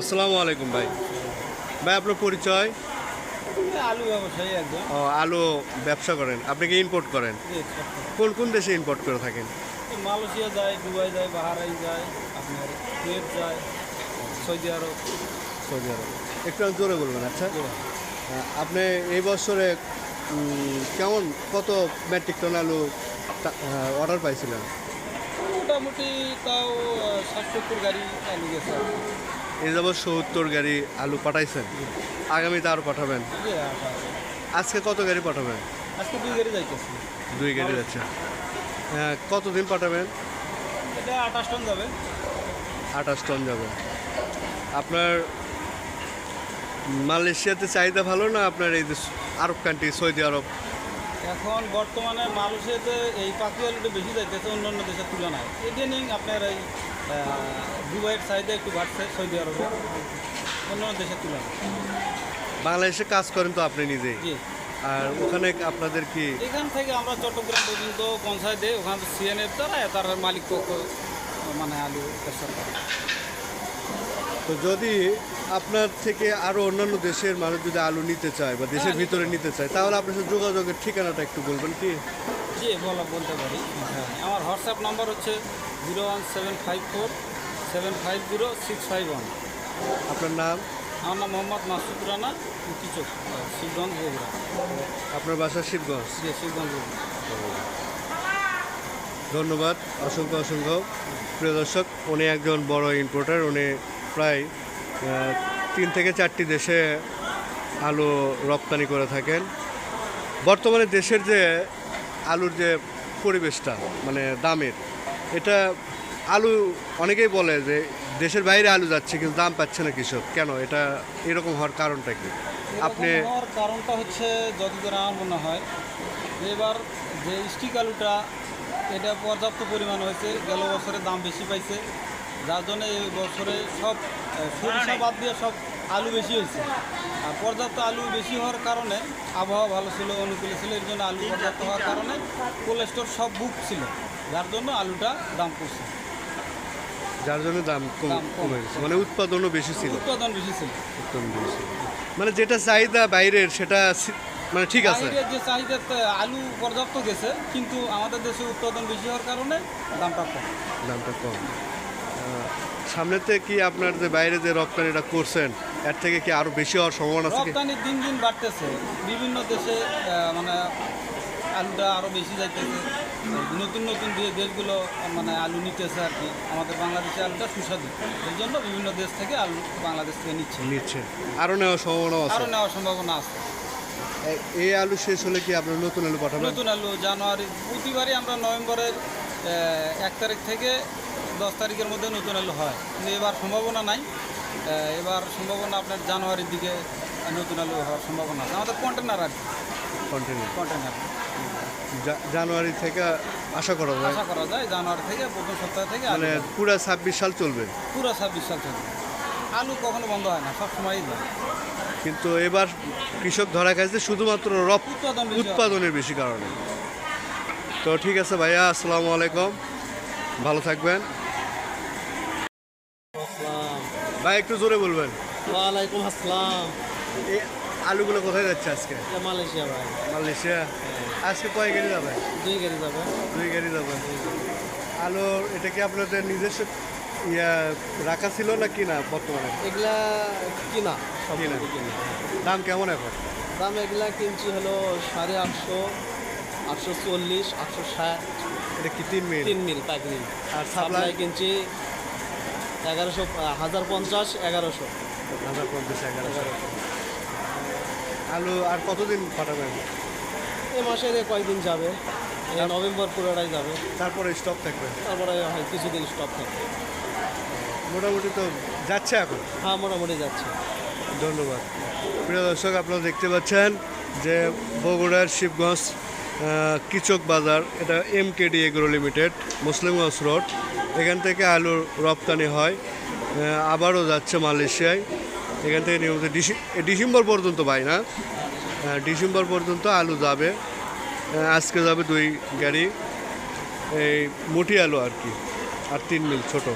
আসসালামু আলাইকুম ভাই। ভাই আপনার পরিচয়? আলু ব্যবসায়ী একদম ও আলু ব্যবসা করেন। আপনি কি ইম্পোর্ট করেন? কোন কোন দেশে ইম্পোর্ট করে থাকেন? মালয়েশিয়া যায় দুবাই যায় বাহারাইন যায় আপনার কুয়েত যায় সৌদি আরব। সৌদি আরব। একটু জোরে বলবেন আচ্ছা? আপনি এই বছরে কেমন কত মেট্রিক টন আলু অর্ডার পাইছিলেন? মোটামুটি তাও ষাট সত্তর গাড়ি আলু গেছে। এই যাবৎ সত্তর গাড়ি আলু পাঠাইছেন আগামীতে আরও পাঠাবেন। আজকে কত গাড়ি পাঠাবেন? আজকে দুই গাড়ি যাইতেছি। দুই গাড়ি যাচ্ছে। হ্যাঁ কতদিন পাঠাবেন? এটা আঠাশ টন যাবে। আঠাশ টন যাবে। আপনার মালয়েশিয়াতে চাহিদা ভালো না আপনার এই যে আরব কান্ট্রি সৌদি আরব? এখন বর্তমানে মালয়েশিয়াতে এই পাখি আলুটা বেশি যাইতেছে অন্যান্য দেশের তুলনায়। ইদানিং আপনার এই দুবাইয়ের চাহিদা একটু বাড়ছে সৌদি আরবে অন্যান্য দেশের তুলনায়। বাংলাদেশে কাজ করেন তো আপনি নিজেই? জি। আর ওখানে আপনাদের কি এখান থেকে আমরা চট্টগ্রাম পর্যন্ত দেয় ওখান সিএনএফ দ্বারা তার মালিক পক্ষ মানে আলু তো যদি আপনার থেকে আরও অন্যান্য দেশের মানুষ যদি আলু নিতে চায় বা দেশের ভিতরে নিতে চায় তাহলে আপনার সাথে যোগাযোগের ঠিকানাটা একটু বলবেন কি? জি বলা বলতে পারি। হ্যাঁ হোয়াটসঅ্যাপ নাম্বার হচ্ছে zero one seven five four seven five zero six five one. আপনার নাম? আমার নাম মোহাম্মদ মাসুদ রানা কিচক শিবগঞ্জ বগুড়া। আপনার বাসা শিবগঞ্জ? জি শিবগঞ্জ ধন্যবাদ অসংখ্য অসংখ্য। প্রিয় দর্শক উনি একজন বড় ইম্পোর্টার উনি প্রায় তিন থেকে চারটি দেশে আলু রপ্তানি করে থাকেন। বর্তমানে দেশের যে আলুর যে পরিবেশটা মানে দামের। এটা আলু, অনেকেই বলে যে দেশের বাইরে আলু যাচ্ছে কিন্তু দাম পাচ্ছে না কৃষক। কেন? এটা এরকম হওয়ার কারণটা কি? আপনি কারণটা হচ্ছে যতদূর আমার মনে হয়, এবার যে স্টিক আলুটা, এটা পর্যাপ্ত পরিমাণ হয়েছে, গেল বছরে দাম বেশি পাইছে। যার জন্য এই বছরে সব সরিষা বাদ দিয়ে সব আলু বেশি হয়েছে। আর পর্যাপ্ত আলু বেশি হওয়ার কারণে আবহাওয়া ভালো ছিল অনুকূলে ছিল এর জন্য আলু পর্যাপ্ত হওয়ার কারণে কোল্ড স্টোর সব বুক ছিল যার জন্য আলুটা দাম কমছে। যার জন্য দাম কম গেছে। মানে উৎপাদনও বেশি ছিল। উৎপাদন বেশি ছিল। উৎপাদন বেশি মানে যেটা চাহিদা বাইরের সেটা মানে ঠিক আছে। যে চাহিদা আলু পর্যাপ্ত গেছে কিন্তু আমাদের দেশে উৎপাদন বেশি হওয়ার কারণে দামটা কম। দামটা কম। সামনেতে কি আপনার যে বাইরে যে রপ্তানিটা করছেন এর থেকে কি আরও বেশি হওয়ার সম্ভাবনা আছে রপ্তানি দিন দিন বাড়তেছে। বিভিন্ন দেশে মানে আলুটা আরও বেশি যাইতেছে। নতুন নতুন যে দেশগুলো মানে আলু নিতেছে আর কি আমাদের বাংলাদেশে আলুটা সুস্বাদু। এর জন্য বিভিন্ন দেশ থেকে আলু বাংলাদেশ থেকে নিচ্ছে। নিচ্ছে। আরও নেওয়ার সম্ভাবনা আছে? আরও নেওয়ার সম্ভাবনা আছে। এই আলু শেষ হলে কি আপনার নতুন আলু পাঠাবেন? নতুন আলু জানুয়ারি প্রতিবারই আমরা নভেম্বরের এক তারিখ থেকে দশ তারিখের মধ্যে নতুন আলু হয়। কিন্তু এবার সম্ভাবনা নাই। এবার সম্ভাবনা আপনার জানুয়ারির দিকে নতুন আলু হওয়ার সম্ভাবনা আছে। আমাদের কন্টেনার আর কি। কন্টেনার জানুয়ারি থেকে আশা করা যায়। আশা করা যায় জানুয়ারি থেকে প্রথম সপ্তাহ থেকে মানে। পুরা ছাব্বিশ সাল চলবে। পুরো ছাব্বিশ সাল চলবে। আলু কখনো বন্ধ হয় না সব সময়ই যায় কিন্তু এবার কৃষক ধরা খাইছে শুধুমাত্র রপ উৎপাদন উৎপাদনের বেশি কারণে। তো ঠিক আছে ভাইয়া আসসালামু আলাইকুম। ভালো থাকবেন। ভাই একটু জোরে বলবেন। ওয়ালাইকুম আসসালাম। এই আলুগুলো কোথায় যাচ্ছে আজকে? মালয়েশিয়া ভাই। মালয়েশিয়া? আজকে কয় গাড়ি যাবে? দুই গাড়ি যাবে। দুই গাড়ি যাবে। আলু এটা কি আপনাদের নিজস্ব ইয়া রাখা ছিল না কি না বর্তমানে? এগুলা কিনা সব কিনা। কিনা। দাম কেমন এখন? দাম এগুলা কিনছি হলো সাড়ে আটশো আটশো চল্লিশ আটশো ষাট। এটা কি তিন মিল? তিন মিল পাঁচ মিল। আর সাপ্লাই কিনছি এগারোশো হাজার পঞ্চাশ এগারোশো। হাজার পঞ্চাশ এগারোশো। আলু আর কতদিন পাঠাবেন এ কয়েকদিন যাবে? নভেম্বর পুরোটাই যাবে। তারপরে স্টক থাকবে। তারপরে হয় কিছুদিন স্টপ থাকবে। মোটামুটি তো যাচ্ছে এখন? হ্যাঁ মোটামুটি যাচ্ছে। ধন্যবাদ। প্রিয় দর্শক আপনারা দেখতে পাচ্ছেন যে বগুড়ার শিবগঞ্জ কিচক বাজার এটা M KD agro limited Muslimganj road. এখান থেকে আলুর রপ্তানি হয় আবারও যাচ্ছে মালয়েশিয়ায়। এখান থেকে নিয়মিত ডিসে- ডিসেম্বর পর্যন্ত ভাই না? হ্যাঁ, ডিসেম্বর পর্যন্ত আলু যাবে আজকে যাবে দুই গাড়ি। এই মুঠি আলু আর কি আর তিন মিল ছোট।